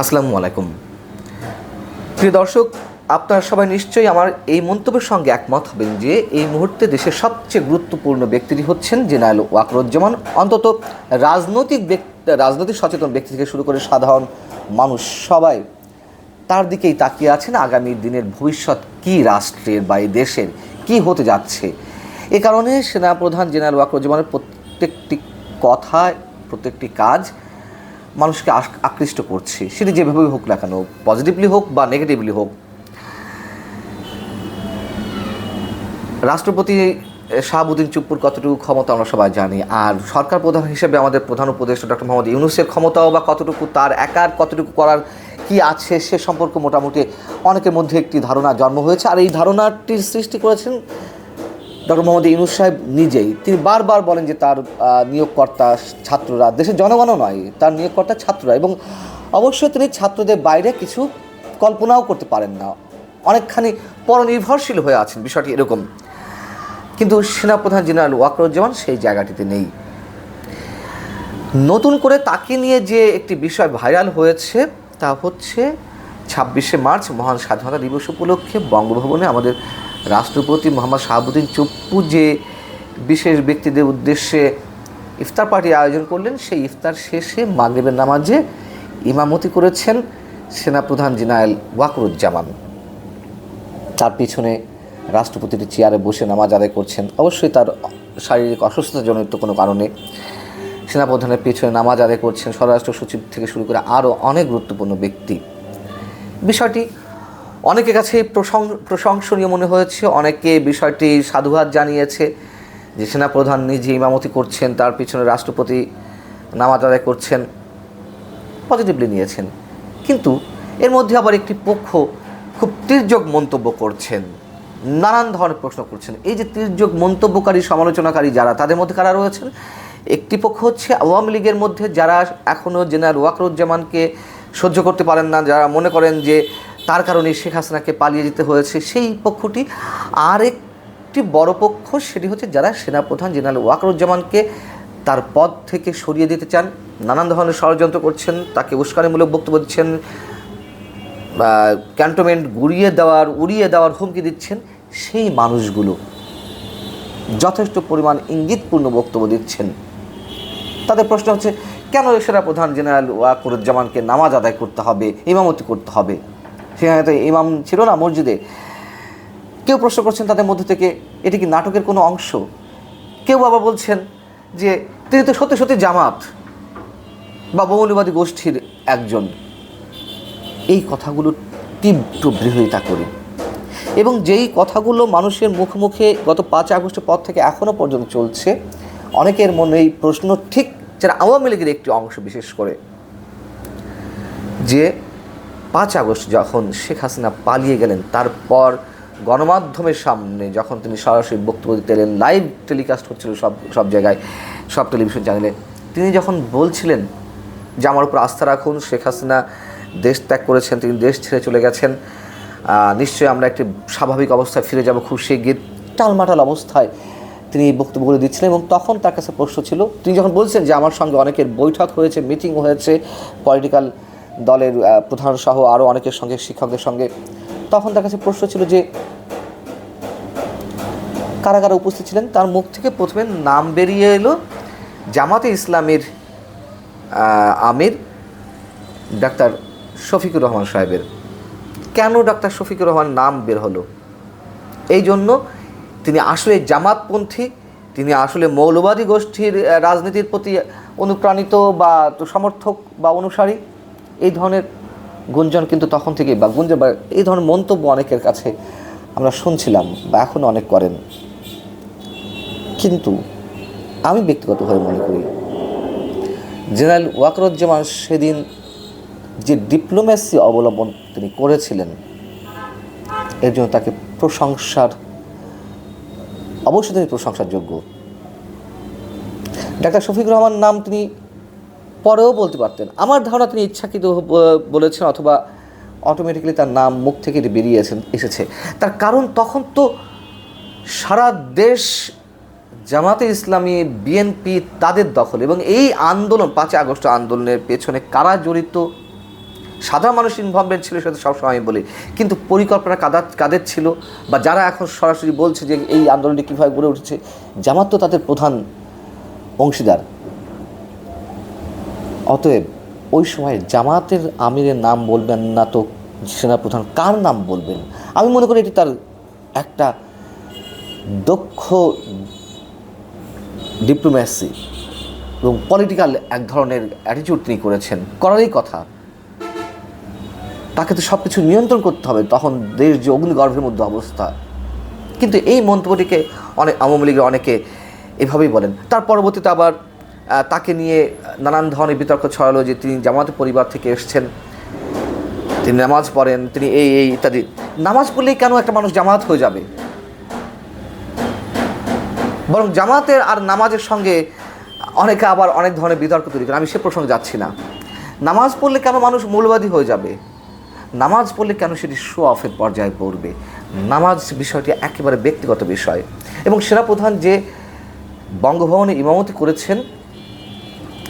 আসসালামু আলাইকুম। প্রিয় দর্শক, আপনারা সবাই নিশ্চয়ই আমার এই মন্তব্যের সঙ্গে একমত হবেন যে এই মুহূর্তে দেশের সবচেয়ে গুরুত্বপূর্ণ ব্যক্তিটি হচ্ছেন জেনারেল ওয়াকরুজ্জামান। অন্তত রাজনৈতিক রাজনৈতিক সচেতন ব্যক্তি থেকে শুরু করে সাধারণ মানুষ সবাই তার দিকেই তাকিয়ে আছেন। আগামী দিনের ভবিষ্যৎ কি রাষ্ট্রের বা এই দেশের কি হতে যাচ্ছে? এ কারণে সেনাপ্রধান জেনারেল ওয়াকরুজ্জামানের প্রত্যেকটি কথা প্রত্যেকটি কাজ মানুষকে আক- আকৃষ্ট করছে। সেটি যেভাবে হোক না কেন পজিটিভলি হোক বা নেগেটিভলি হোক, রাষ্ট্রপতি শাহাবুদ্দিন চুপ্পুর কতটুকু ক্ষমতা আমরা সবাই জানি, আর সরকার প্রধান হিসেবে আমাদের প্রধান উপদেষ্টা ডক্টর মোহাম্মদ ইউনুসের ক্ষমতাও বা কতটুকু তার একার, কতটুকু করার কি আছে সে সম্পর্কে মোটামুটি অনেকের মধ্যে একটি ধারণা জন্ম হয়েছে। আর এই ধারণাটির সৃষ্টি করেছেন ডক্টর মোহাম্মদ ইউনুস সাহেব নিজেই, তিনি বারবার বলেন যে তার নিয়োগকর্তা ছাত্ররা দেশের জনগণও নয়, তার নিয়োগকর্তা ছাত্ররা এবং অবশ্যই তিনি ছাত্রদের বাইরে কিছু কল্পনাও করতে পারেন না। অনেকখানি পরনির্ভরশীল হয়ে আছেন বিষয়টি এরকম। কিন্তু সেনাপ্রধান জেনারেল ওয়াকরুজ্জামান সেই জায়গাটিতে নেই। নতুন করে তাকে নিয়ে যে একটি বিষয় ভাইরাল হয়েছে, তা হচ্ছে ছাব্বিশে মার্চ মহান স্বাধীনতা দিবস উপলক্ষে বঙ্গভবনে আমাদের রাষ্ট্রপতি মোহাম্মদ শাহাবুদ্দিন চুপ্পু যে বিশেষ ব্যক্তিদের উদ্দেশ্যে ইফতার পার্টি আয়োজন করলেন, সেই ইফতার শেষে মাগরিবের নামাজে ইমামতি করেছেন সেনাপ্রধান জেনারেল ওয়াকরুজ্জামান। তার পিছনে রাষ্ট্রপতির চেয়ারে বসে নামাজ আদায় করছেন। অবশ্যই তার শারীরিক অসুস্থতাজনিত কোনো কারণে সেনাপ্রধানের পেছনে নামাজ আদায় করছেন। স্বরাষ্ট্র সচিব থেকে শুরু করে আরও অনেক গুরুত্বপূর্ণ ব্যক্তি। বিষয়টি অনেকের কাছে প্রশং- প্রশংসনীয় মনে হয়েছে, অনেকে বিষয়টি সাধুবাদ জানিয়েছে যে সেনাপ্রধান নিজে ইমামতি করছেন, তার পিছনে রাষ্ট্রপতি নামাজ আদায় করছেন পজিটিভলি নিয়েছেন। কিন্তু এর মধ্যে আবার একটি পক্ষ খুব তির্যক মন্তব্য করছেন, নানান ধরনের প্রশ্ন করছেন। এই যে তির্যক মন্তব্যকারী, সমালোচনাকারী যারা, তাদের মধ্যে কারা রয়েছেন? একটি পক্ষ হচ্ছে আওয়ামী লীগের মধ্যে যারা এখনও জেনারেল ওয়াকরুজ্জামানকে সহ্য করতে পারেন না, যারা মনে করেন যে তার কারণে শেখ হাসিনাকে পালিয়ে যেতে হয়েছে সেই পক্ষটি। আর একটি বড় পক্ষ সেটি হচ্ছে যারা সেনাপ্রধান জেনারেল ওয়াকরুজ্জামানকে তার পদ থেকে সরিয়ে দিতে চান। নানান ধরনের ষড়যন্ত্র করছেন, তাকে উস্কানিমূলক বক্তব্য দিচ্ছেন ক্যান্টনমেন্ট গুড়িয়ে দেওয়ার, উড়িয়ে দেওয়ার হুমকি দিচ্ছেন সেই মানুষগুলো। যথেষ্ট পরিমাণ ইঙ্গিতপূর্ণ বক্তব্য দিচ্ছেন। তাদের প্রশ্ন হচ্ছে, কেন সেরা প্রধান জেনারেল ওয়াকুরুজ্জামানকে নামাজ আদায় করতে হবে, ইমামতি করতে হবে? সেখানে তো ইমাম ছিল না মসজিদে। কেউ প্রশ্ন করছেন তাদের মধ্যে থেকে, এটি কি নাটকের কোনো অংশ? কেউ বাবা বলছেন যে, তিনি তো সত্যি সত্যি জামাত বা মৌলবাদী গোষ্ঠীর একজন। এই কথাগুলো তীব্র বিরোধিতা করি। এবং যেই কথাগুলো মানুষের মুখে গত পাঁচ আগস্টের পর থেকে এখনও পর্যন্ত চলছে, অনেকের মনে এই প্রশ্ন ঠিক যারা আওয়ামী লীগের একটি অংশ বিশেষ করে। যে পাঁচ আগস্ট যখন শেখ হাসিনা পালিয়ে গেলেন, তারপর গণমাধ্যমের সামনে যখন তিনি সরাসরি বক্তব্য দিতে এলেন লাইভ টেলিকাস্ট হচ্ছিল সব সব জায়গায়, সব টেলিভিশন চ্যানেলে তিনি যখন বলছিলেন যে আমার উপর আস্থা রাখুন, শেখ হাসিনা দেশ ত্যাগ করেছেন, তিনি দেশ ছেড়ে চলে গেছেন নিশ্চয়ই আমরা একটি স্বাভাবিক অবস্থায় ফিরে যাব খুব শিগগির। টালমাটাল অবস্থায় তিনি এই বক্তব্যগুলো দিচ্ছিলেন এবং তখন তার কাছে প্রশ্ন ছিল, তিনি যখন বলছেন যে আমার সঙ্গে অনেকের বৈঠক হয়েছে মিটিং হয়েছে পলিটিক্যাল দলের প্রধান সহ আরও অনেকের সঙ্গে, শিক্ষকদের সঙ্গে। তখন তার কাছে প্রশ্ন ছিল যে কারা কারা উপস্থিত ছিলেন, তার মুখ থেকে প্রথমে নাম বেরিয়ে এলো জামাতে ইসলামের আমির ডাক্তার শফিকুর রহমান সাহেবের। কেন ডাক্তার শফিকুর রহমান নাম বের হলো? এই জন্য তিনি আসলে জামাতপন্থী, তিনি আসলে মৌলবাদী গোষ্ঠীর রাজনীতির প্রতি অনুপ্রাণিত বা সমর্থক বা অনুসারী। এই ধরনের গুঞ্জন কিন্তু তখন থেকেই বা গুঞ্জন বা এই ধরনের মন্তব্য অনেকের কাছে আমরা শুনছিলাম বা এখনও অনেক করেন। কিন্তু আমি ব্যক্তিগতভাবে মনে করি, জেনারেল ওয়াকরুজ্জামান সেদিন যে ডিপ্লোম্যাসি অবলম্বন তিনি করেছিলেন, এর জন্য তাকে প্রশংসার, অবশ্যই তিনি প্রশংসার যোগ্য। ডাক্তার শফিক রহমান নাম তিনি পরেও বলতে পারতেন। আমার ধারণা তিনি ইচ্ছাকৃত বলেছেন অথবা অটোমেটিক্যালি তার নাম মুখ থেকে বেরিয়েছেন এসেছে। তার কারণ তখন তো সারা দেশ জামাতে ইসলামী বিএনপি তাদের দখল এবং এই আন্দোলন, পাঁচই আগস্ট আন্দোলনের পেছনে কারা জড়িত? সাধারণ মানুষ ইনভলভমেন্ট ছিল সেটা সবসময় আমি বলি। কিন্তু পরিকল্পনা কাদার কাদের ছিল? বা যারা এখন সরাসরি বলছে যে এই আন্দোলনটি কীভাবে গড়ে উঠেছে? জামাত তো তাদের প্রধান অংশীদার। অতএব ওই সময় জামাতের আমিরের নাম বলবেন না তো সেনাপ্রধান কার নাম বলবেন? আমি মনে করি এটি তার একটা দক্ষ ডিপ্লোম্যাসি এবং পলিটিক্যাল এক ধরনের অ্যাটিটিউড তিনি করেছেন। করারই কথা। তাকে তো সব কিছু নিয়ন্ত্রণ করতে হবে, তখন দেশ যে অগ্নিগর্ভের মধ্যে অবস্থা। কিন্তু এই মন্তব্যটিকে অনেক আওয়ামী লীগের অনেকে এভাবেই বলেন। তার পরবর্তীতে আবার তাকে নিয়ে নানান ধরনের বিতর্ক ছড়ালো যে তিনি জামাতের পরিবার থেকে এসছেন। তিনি নামাজ পড়েন, তিনি এই এই ইত্যাদি। নামাজ পড়লেই কেন একটা মানুষ জামাত হয়ে যাবে? বরং জামাতের আর নামাজের সঙ্গে অনেকে আবার অনেক ধরনের বিতর্ক তৈরি করে। আমি সে প্রসঙ্গে যাচ্ছি না। নামাজ পড়লে কেন মানুষ মৌলবাদী হয়ে যাবে? নামাজ পড়লে কেন সেটি শো অফের পর্যায়ে পড়বে? নামাজ বিষয়টি একেবারে ব্যক্তিগত বিষয়। এবং সেনাপ্রধান যে বঙ্গভবনে ইমামতি করেছেন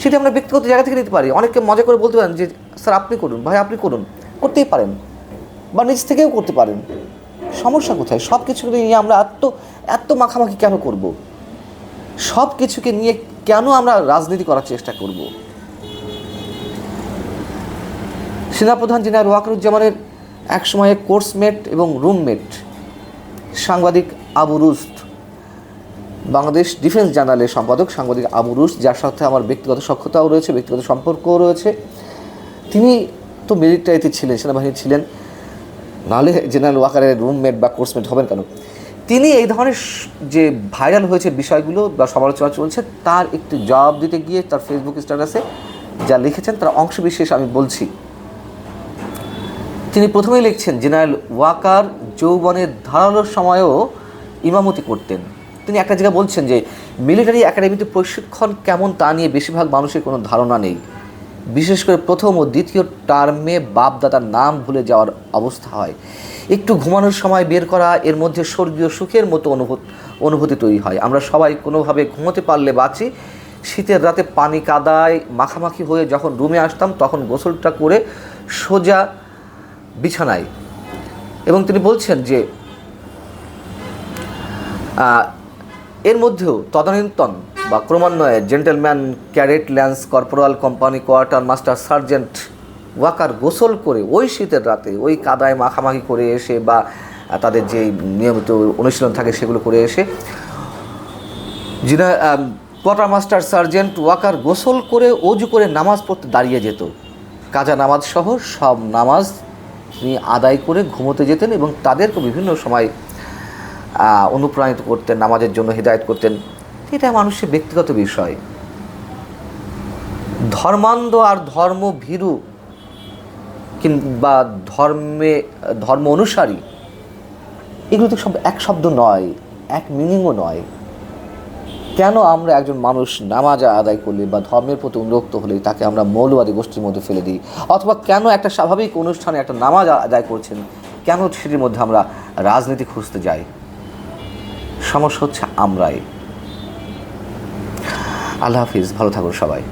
সেটি আমরা ব্যক্তিগত জায়গা থেকে নিতে পারি। অনেকে মজা করে বলতে পারেন যে, স্যার, আপনি করুন, ভাই, আপনি করুন। করতেই পারেন। বা নিজ থেকেও করতে পারেন। সমস্যা কোথায়? সব কিছু নিয়ে আমরা এত এত মাখামাখি কেন করব? সব কিছুকে নিয়ে কেন আমরা রাজনীতি করার চেষ্টা করব? সেনাপ্রধান জেনারেল ওয়াকারুজ্জামানের এক সময়ে কোর্সমেট এবং রুমমেট সাংবাদিক আবু রুস্ত বাংলাদেশ ডিফেন্স জার্নালের সম্পাদক সাংবাদিক আবু রুস যার সাথে আমার ব্যক্তিগত সক্ষতাও রয়েছে, ব্যক্তিগত সম্পর্কও রয়েছে। তিনি তো মিলিটারিতে ছিলেন সেনাবাহিনী ছিলেন। নাহলে জেনারেল ওয়াকারের রুমমেট বা কোর্সমেট হবেন কেন? তিনি এই ধরনের যে ভাইরাল হয়েছে বিষয়গুলো বা সমালোচনা চলছে, তার একটু জবাব দিতে গিয়ে তার ফেসবুক স্ট্যাটাসে যা লিখেছেন, তার অংশ বিশেষ আমি বলছি। তিনি প্রথমেই লিখছেন জেনারেল ওয়াকার যৌবনের ধারালোর সময়েও ইমামতি করতেন। তিনি একটা জায়গায় বলছেন যে মিলিটারি একাডেমিতে প্রশিক্ষণ কেমন তা নিয়ে বেশিরভাগ মানুষের কোনো ধারণা নেই। বিশেষ করে প্রথম ও দ্বিতীয় টার্মে বাপদাদার নাম ভুলে যাওয়ার অবস্থা হয়। একটু ঘুমানোর সময় বের করা, এর মধ্যে স্বর্গীয় সুখের মতো অনুভূত অনুভূতি তৈরি হয়। আমরা সবাই কোনোভাবে ঘুমোতে পারলে বাঁচি। শীতের রাতে পানি কাদায় মাখামাখি হয়ে যখন রুমে আসতাম, তখন গোসলটা করে সোজা বিছানায়। এবং তিনি বলছেন যে এর মধ্যেও তদানীন্তন বা ক্রমান্বয়ে gentleman cadet lance corporal company quartermaster sergeant Walker গোসল করে ওই শীতের রাতে ওই কাদায় মাখামাখি করে এসে বা তাদের যে নিয়মিত অনুশীলন থাকে সেগুলো করে এসে যিনি কোয়ার্টার মাস্টার সার্জেন্ট ওয়াকার গোসল করে অজু করে নামাজ পড়তে দাঁড়িয়ে যেত। কাজা নামাজ সহ সব নামাজ তিনি আদায় করে ঘুমোতে যেতেন এবং তাদেরকে বিভিন্ন সময় অনুপ্রাণিত করতেন, নামাজের জন্য হৃদায়ত করতেন। এটা মানুষের ব্যক্তিগত বিষয়। ধর্মান্ধ আর ধর্ম ভীরু কিংবা ধর্মে, ধর্ম অনুসারী, এগুলো তো সব এক শব্দ নয়, এক মিনিংও নয়। কেন আমরা একজন মানুষ নামাজ আদায় করলে বা ধর্মের প্রতি অনুরক্ত হলে তাকে আমরা মৌলবাদী গোষ্ঠীর মধ্যে ফেলে দিই? অথবা কেন একটা স্বাভাবিক অনুষ্ঠানে একটা নামাজ আদায় করছেন? কেন সেটির মধ্যে আমরা রাজনীতি খুঁজতে যাই? সমস্যা হচ্ছে আমরাই। আল্লাহ হাফিজ ভালো থাকুন সবাই।